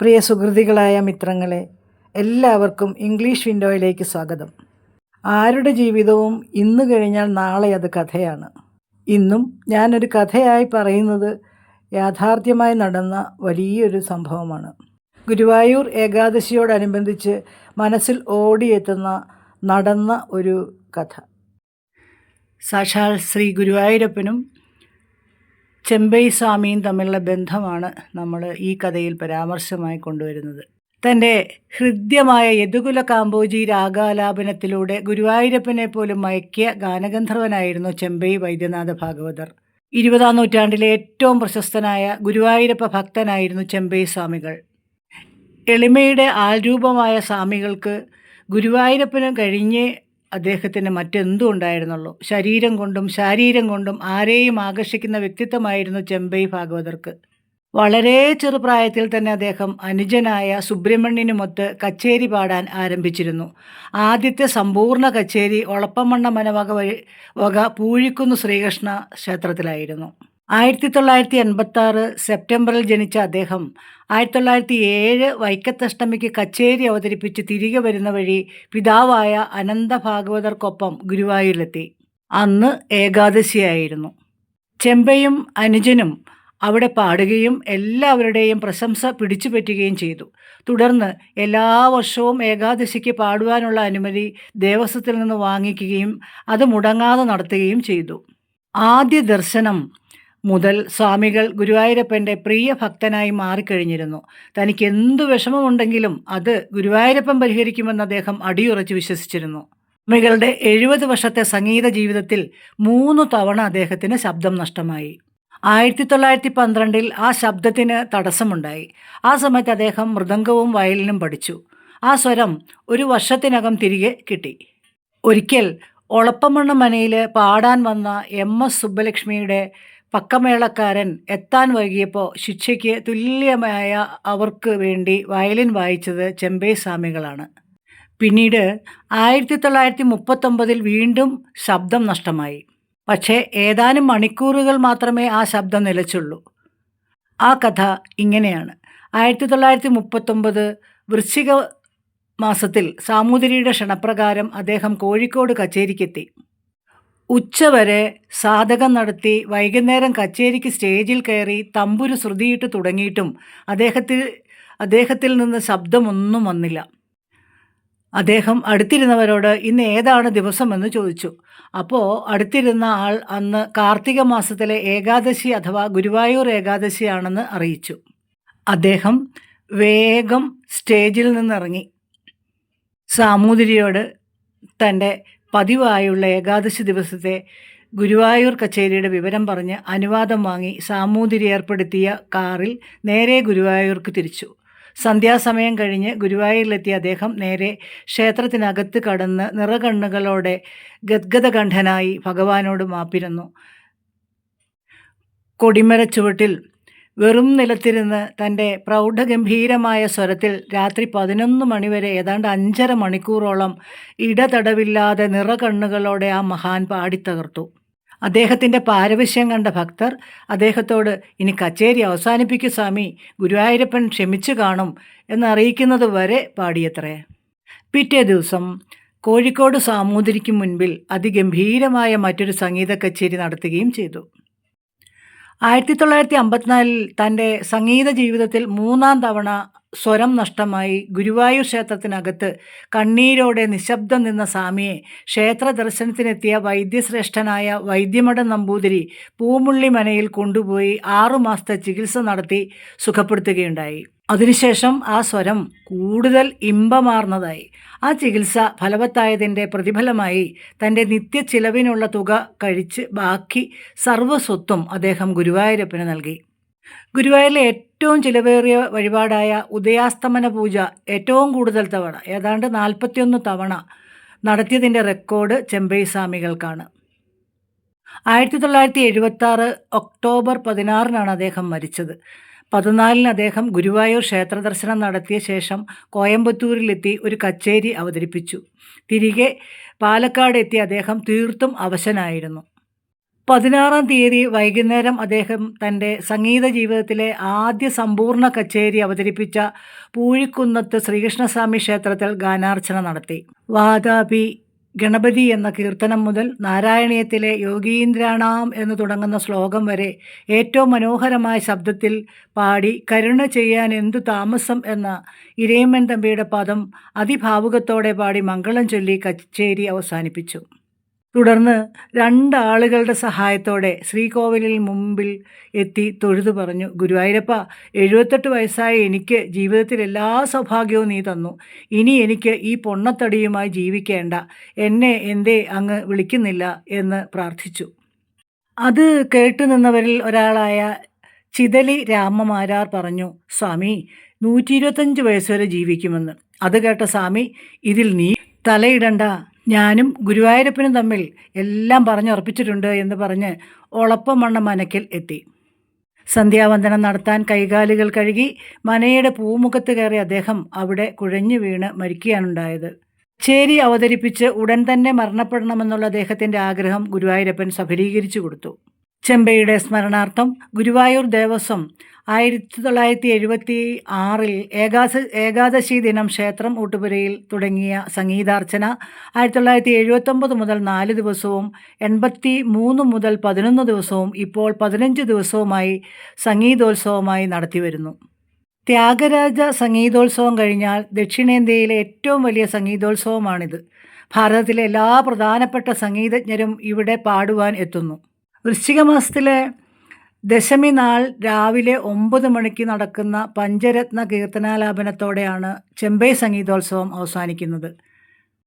പ്രിയ സുഹൃതികളായ മിത്രങ്ങളെ എല്ലാവർക്കും ഇംഗ്ലീഷ് വിൻഡോയിലേക്ക് സ്വാഗതം. ആരുടെ ജീവിതവും ഇന്ന് കഴിഞ്ഞാൽ നാളെ അത് കഥയാണ്. ഇന്നും ഞാനൊരു കഥയായി പറയുന്നത് യാഥാർത്ഥ്യമായി നടന്ന വലിയൊരു സംഭവമാണ്. ഗുരുവായൂർ ഏകാദശിയോടനുബന്ധിച്ച് മനസ്സിൽ ഓടിയെത്തുന്ന നടന്ന ഒരു കഥ. സാക്ഷാൽ ശ്രീ ഗുരുവായൂരപ്പനും ചെമ്പൈ സ്വാമിയും തമ്മിലുള്ള ബന്ധമാണ് നമ്മൾ ഈ കഥയിൽ പരാമർശമായി കൊണ്ടുവരുന്നത്. തന്റെ ഹൃദ്യമായ യദുകുല കാമ്പോജി രാഗാലാപനത്തിലൂടെ ഗുരുവായൂരപ്പനെ പോലും മയക്കിയ ഗാനഗന്ധർവനായിരുന്നു ചെമ്പൈ വൈദ്യനാഥ ഭാഗവതർ. ഇരുപതാം നൂറ്റാണ്ടിലെ ഏറ്റവും പ്രശസ്തനായ ഗുരുവായൂരപ്പ ഭക്തനായിരുന്നു ചെമ്പൈ സ്വാമികൾ. എളിമയുടെ ആൽരൂപമായ സ്വാമികൾക്ക് ഗുരുവായൂരപ്പന് കഴിഞ്ഞേ അദ്ദേഹത്തിന് മറ്റെന്തും ഉണ്ടായിരുന്നുള്ളൂ ശരീരം കൊണ്ടും ശാരീരം കൊണ്ടും ആരെയും ആകർഷിക്കുന്ന വ്യക്തിത്വമായിരുന്നു ചെമ്പൈ ഭാഗവതർക്ക്. വളരെ ചെറുപ്രായത്തിൽ തന്നെ അദ്ദേഹം അനുജനായ സുബ്രഹ്മണ്യനുമൊത്ത് കച്ചേരി പാടാൻ ആരംഭിച്ചിരുന്നു. ആദ്യത്തെ സമ്പൂർണ കച്ചേരി ഒളപ്പമണ്ണ മനവക വഴി വക പൂഴിക്കുന്ന് ശ്രീകൃഷ്ണ ക്ഷേത്രത്തിലായിരുന്നു. ആയിരത്തി തൊള്ളായിരത്തി എൺപത്തി ആറ് സെപ്റ്റംബറിൽ ജനിച്ച അദ്ദേഹം ആയിരത്തി തൊള്ളായിരത്തി ഏഴ് വൈക്കത്തഷ്ടമിക്ക് കച്ചേരി അവതരിപ്പിച്ച് തിരികെ വരുന്ന വഴി പിതാവായ അനന്ത ഭാഗവതർക്കൊപ്പം ഗുരുവായൂരിലെത്തി. അന്ന് ഏകാദശിയായിരുന്നു. ചെമ്പയും അനുജനും അവിടെ പാടുകയും എല്ലാവരുടെയും പ്രശംസ പിടിച്ചുപറ്റുകയും ചെയ്തു. തുടർന്ന് എല്ലാ വർഷവും ഏകാദശിക്ക് പാടുവാനുള്ള അനുമതി ദേവസ്വത്തിൽ നിന്ന് വാങ്ങിക്കുകയും അത് മുടങ്ങാതെ നടത്തുകയും ചെയ്തു. ആദ്യ ദർശനം മുതൽ സ്വാമികൾ ഗുരുവായൂരപ്പന്റെ പ്രിയ ഭക്തനായി മാറിക്കഴിഞ്ഞിരുന്നു. തനിക്ക് എന്തു വിഷമമുണ്ടെങ്കിലും അത് ഗുരുവായൂരപ്പൻ പരിഹരിക്കുമെന്ന് അദ്ദേഹം അടിയുറച്ച് വിശ്വസിച്ചിരുന്നു. സ്വാമികളുടെ എഴുപത് വർഷത്തെ സംഗീത ജീവിതത്തിൽ മൂന്ന് തവണ അദ്ദേഹത്തിന് ശബ്ദം നഷ്ടമായി. ആയിരത്തി തൊള്ളായിരത്തി പന്ത്രണ്ടിൽ ആ ശബ്ദത്തിന് തടസ്സമുണ്ടായി. ആ സമയത്ത് അദ്ദേഹം മൃദംഗവും വയലിനും പഠിച്ചു. ആ സ്വരം ഒരു വർഷത്തിനകം തിരികെ കിട്ടി. ഒരിക്കൽ ഒളപ്പമണ്ണ മനയിൽ പാടാൻ വന്ന എം എസ് സുബ്ബലക്ഷ്മിയുടെ പക്കമേളക്കാരൻ എത്താൻ വൈകിയപ്പോൾ ശിക്ഷയ്ക്ക് തുല്യമായ അവർക്ക് വേണ്ടി വയലിൻ വായിച്ചത് ചെമ്പൈ സ്വാമികളാണ് പിന്നീട് ആയിരത്തി തൊള്ളായിരത്തി മുപ്പത്തൊമ്പതിൽ വീണ്ടും ശബ്ദം നഷ്ടമായി. പക്ഷേ ഏതാനും മണിക്കൂറുകൾ മാത്രമേ ആ ശബ്ദം നിലച്ചുള്ളൂ. ആ കഥ ഇങ്ങനെയാണ്. ആയിരത്തി തൊള്ളായിരത്തി മുപ്പത്തൊമ്പത് വൃശ്ചിക മാസത്തിൽ സാമൂതിരിയുടെ ക്ഷണപ്രകാരം അദ്ദേഹം കോഴിക്കോട് കച്ചേരിക്കെത്തി. ഉച്ചവരെ സാധകം നടത്തി വൈകുന്നേരം കച്ചേരിക്ക് സ്റ്റേജിൽ കയറി തമ്പുരു ശ്രുതിയിട്ട് തുടങ്ങിയിട്ടും അദ്ദേഹത്തിൽ അദ്ദേഹത്തിൽ നിന്ന് ശബ്ദമൊന്നും വന്നില്ല. അദ്ദേഹം അടുത്തിരുന്നവരോട് ഇന്ന് ഏതാണ് ദിവസമെന്ന് ചോദിച്ചു. അപ്പോൾ അടുത്തിരുന്ന ആൾ അന്ന് കാർത്തിക മാസത്തിലെ ഏകാദശി അഥവാ ഗുരുവായൂർ ഏകാദശിയാണെന്ന് അറിയിച്ചു. അദ്ദേഹം വേഗം സ്റ്റേജിൽ നിന്നിറങ്ങി. സാമൂതിരിയോട് തന്റെ പതിവായുള്ള ഏകാദശി ദിവസത്തെ ഗുരുവായൂർ കച്ചേരിയുടെ വിവരം പറഞ്ഞ് അനുവാദം വാങ്ങി സാമൂതിരി ഏർപ്പെടുത്തിയ കാറിൽ നേരെ ഗുരുവായൂർക്ക് തിരിച്ചു. സന്ധ്യാസമയം കഴിഞ്ഞ് ഗുരുവായൂരിലെത്തിയ അദ്ദേഹം നേരെ ക്ഷേത്രത്തിനകത്ത് കടന്ന് നിറകണ്ണുകളോടെ ഗദ്ഗതകണ്ഠനായി ഭഗവാനോട് മാപ്പിരുന്നു. കൊടിമരച്ചുവട്ടിൽ വെറും നിലത്തിരുന്ന് തന്റെ പ്രൗഢഗംഭീരമായ സ്വരത്തിൽ രാത്രി പതിനൊന്ന് മണിവരെ ഏതാണ്ട് അഞ്ചര മണിക്കൂറോളം ഇടതടവില്ലാതെ നിറകണ്ണുകളോടെ ആ മഹാൻ പാടിത്തകർത്തു അദ്ദേഹത്തിന്റെ പാരവശ്യം കണ്ട ഭക്തർ അദ്ദേഹത്തോട് ഇനി കച്ചേരി അവസാനിപ്പിക്കൂ സ്വാമി ഗുരുവായൂരപ്പൻ ക്ഷമിച്ചു കാണും എന്നറിയിക്കുന്നത് വരെ പാടിയത്രേ. പിറ്റേ ദിവസം കോഴിക്കോട് സാമൂതിരിക്ക് മുൻപിൽ അതിഗംഭീരമായ മറ്റൊരു സംഗീത കച്ചേരി നടത്തുകയും ചെയ്തു. ആയിരത്തി തൊള്ളായിരത്തി അമ്പത്തിനാലിൽ തന്റെ സംഗീത ജീവിതത്തിൽ മൂന്നാം തവണ സ്വരം നഷ്ടമായി ഗുരുവായൂർ ക്ഷേത്രത്തിനകത്ത് കണ്ണീരോടെ നിശബ്ദം നിന്ന സ്വാമിയെ ക്ഷേത്ര ദർശനത്തിനെത്തിയ വൈദ്യശ്രേഷ്ഠനായ വൈദ്യമഠം നമ്പൂതിരി പൂമുള്ളിമനയിൽ കൊണ്ടുപോയി ആറുമാസത്തെ ചികിത്സ നടത്തി സുഖപ്പെടുത്തുകയുണ്ടായി. അതിനുശേഷം ആ സ്വരം കൂടുതൽ ഇമ്പമാർന്നതായി. ആ ചികിത്സ ഫലവത്തായതിന്റെ പ്രതിഫലമായി തന്റെ നിത്യ ചിലവിനുള്ള തുക കഴിച്ച് ബാക്കി സർവസ്വത്തും അദ്ദേഹം ഗുരുവായൂരപ്പന് നൽകി. ഗുരുവായൂരിലെ ഏറ്റവും ചിലവേറിയ വഴിപാടായ ഉദയാസ്തമന പൂജ ഏറ്റവും കൂടുതൽ തവണ ഏതാണ്ട് നാൽപ്പത്തിയൊന്ന് തവണ നടത്തിയതിന്റെ റെക്കോർഡ് ചെമ്പൈ സ്വാമികൾക്കാണ്. ആയിരത്തി തൊള്ളായിരത്തി എഴുപത്തി ഒക്ടോബർ പതിനാറിനാണ് അദ്ദേഹം മരിച്ചത്. പതിനാലിന് അദ്ദേഹം ഗുരുവായൂർ ക്ഷേത്ര ദർശനം നടത്തിയ ശേഷം കോയമ്പത്തൂരിലെത്തി ഒരു കച്ചേരി അവതരിപ്പിച്ചു. തിരികെ പാലക്കാട് എത്തി അദ്ദേഹം തീർത്തും അവശനായിരുന്നു. പതിനാറാം തീയതി വൈകുന്നേരം അദ്ദേഹം തന്റെ സംഗീത ജീവിതത്തിലെ ആദ്യ സമ്പൂർണ കച്ചേരി അവതരിപ്പിച്ച പൂഴിക്കുന്നത്ത് ശ്രീകൃഷ്ണസ്വാമി ക്ഷേത്രത്തിൽ ഗാനാർച്ചന നടത്തി. വാതാപി ഗണപതി എന്ന കീർത്തനം മുതൽ നാരായണീയത്തിലെ യോഗീന്ദ്രാണാം എന്ന് തുടങ്ങുന്ന ശ്ലോകം വരെ ഏറ്റവും മനോഹരമായ ശബ്ദത്തിൽ പാടി കരുണ ചെയ്യാൻ എന്തു താമസം എന്ന ഇരയമ്മൻ തമ്പിയുടെ പദം അതിഭാവുകത്തോടെ പാടി മംഗളം ചൊല്ലി കച്ചേരി അവസാനിപ്പിച്ചു. തുടർന്ന് രണ്ടാളുകളുടെ സഹായത്തോടെ ശ്രീകോവിലിൽ മുമ്പിൽ എത്തി തൊഴുതു പറഞ്ഞു ഗുരുവായൂരപ്പ എഴുപത്തെട്ട് വയസ്സായ എനിക്ക് ജീവിതത്തിൽ എല്ലാ സൗഭാഗ്യവും നീ തന്നു. ഇനി എനിക്ക് ഈ പൊണ്ണത്തടിയുമായി ജീവിക്കേണ്ട. എന്നെ എന്തേ അങ്ങ് വിളിക്കുന്നില്ല? എന്ന് പ്രാർത്ഥിച്ചു. അത് കേട്ടു നിന്നവരിൽ ഒരാളായ ചിതലി രാമമാരാർ പറഞ്ഞു സ്വാമി നൂറ്റി ഇരുപത്തഞ്ച് വയസ്സ് വരെ ജീവിക്കുമെന്ന്. അത് കേട്ട സ്വാമി ഇതിൽ നീ തലയിടണ്ട. ഞാനും ഗുരുവായൂരപ്പനും തമ്മിൽ എല്ലാം പറഞ്ഞുറപ്പിച്ചിട്ടുണ്ട് എന്ന് പറഞ്ഞ് ഒളപ്പമണ്ണ മനക്കിൽ എത്തി. സന്ധ്യാവന്ദനം നടത്താൻ കൈകാലുകൾ കഴുകി മനയുടെ പൂമുഖത്ത് കയറി അദ്ദേഹം അവിടെ കുഴഞ്ഞു വീണ് മരിക്കുകയാണുണ്ടായത്. ചേരി അവതരിപ്പിച്ച് ഉടൻ തന്നെ മരണപ്പെടണമെന്നുള്ള അദ്ദേഹത്തിന്റെ ആഗ്രഹം ഗുരുവായൂരപ്പൻ സഫലീകരിച്ചു കൊടുത്തു. ചെമ്പയുടെ സ്മരണാർത്ഥം ഗുരുവായൂർ ദേവസ്വം ആയിരത്തി തൊള്ളായിരത്തി എഴുപത്തി ആറിൽ ഏകാദ ഏകാദശി ദിനം ക്ഷേത്രം ഊട്ടുപുരയിൽ തുടങ്ങിയ സംഗീതാർച്ചന. ആയിരത്തി തൊള്ളായിരത്തി എഴുപത്തൊമ്പത് മുതൽ നാല് ദിവസവും എൺപത്തി മൂന്ന് മുതൽ പതിനൊന്ന് ദിവസവും ഇപ്പോൾ പതിനഞ്ച് ദിവസവുമായി സംഗീതോത്സവമായി നടത്തിവരുന്നു. ത്യാഗരാജ സംഗീതോത്സവം കഴിഞ്ഞാൽ ദക്ഷിണേന്ത്യയിലെ ഏറ്റവും വലിയ സംഗീതോത്സവമാണിത്. ഭാരതത്തിലെ എല്ലാ പ്രധാനപ്പെട്ട സംഗീതജ്ഞരും ഇവിടെ പാടുവാൻ എത്തുന്നു. വൃശ്ചിക മാസത്തിലെ ദശമി നാൾ രാവിലെ ഒമ്പത് മണിക്ക് നടക്കുന്ന പഞ്ചരത്ന കീർത്തനാലാപനത്തോടെയാണ് ചെമ്പൈ സംഗീതോത്സവം അവസാനിക്കുന്നത്.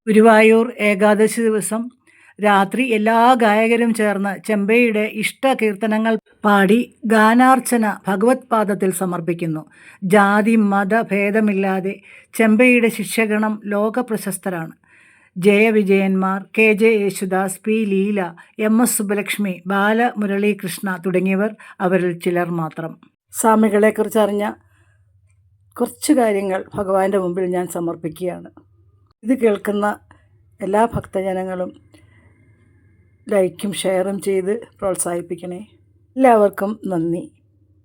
ഗുരുവായൂർ ഏകാദശി ദിവസം രാത്രി എല്ലാ ഗായകരും ചേർന്ന് ചെമ്പൈയുടെ ഇഷ്ട കീർത്തനങ്ങൾ പാടി ഗാനാർച്ചന ഭഗവത് പാദത്തിൽ സമർപ്പിക്കുന്നു. ജാതി മത ഭേദമില്ലാതെ ചെമ്പൈയുടെ ശിഷ്യഗണം ലോകപ്രശസ്തരാണ്. ജയവിജയന്മാർ K J Yesudas P Leela M S Subbulakshmi Bala Muralikrishna തുടങ്ങിയവർ അവരിൽ ചിലർ മാത്രം. സ്വാമികളെക്കുറിച്ച് അറിഞ്ഞ കുറച്ച് കാര്യങ്ങൾ ഭഗവാന്റെ മുമ്പിൽ ഞാൻ സമർപ്പിക്കുകയാണ്. ഇത് കേൾക്കുന്ന എല്ലാ ഭക്തജനങ്ങളും ലൈക്കും ഷെയറും ചെയ്ത് പ്രോത്സാഹിപ്പിക്കണേ. എല്ലാവർക്കും നന്ദി.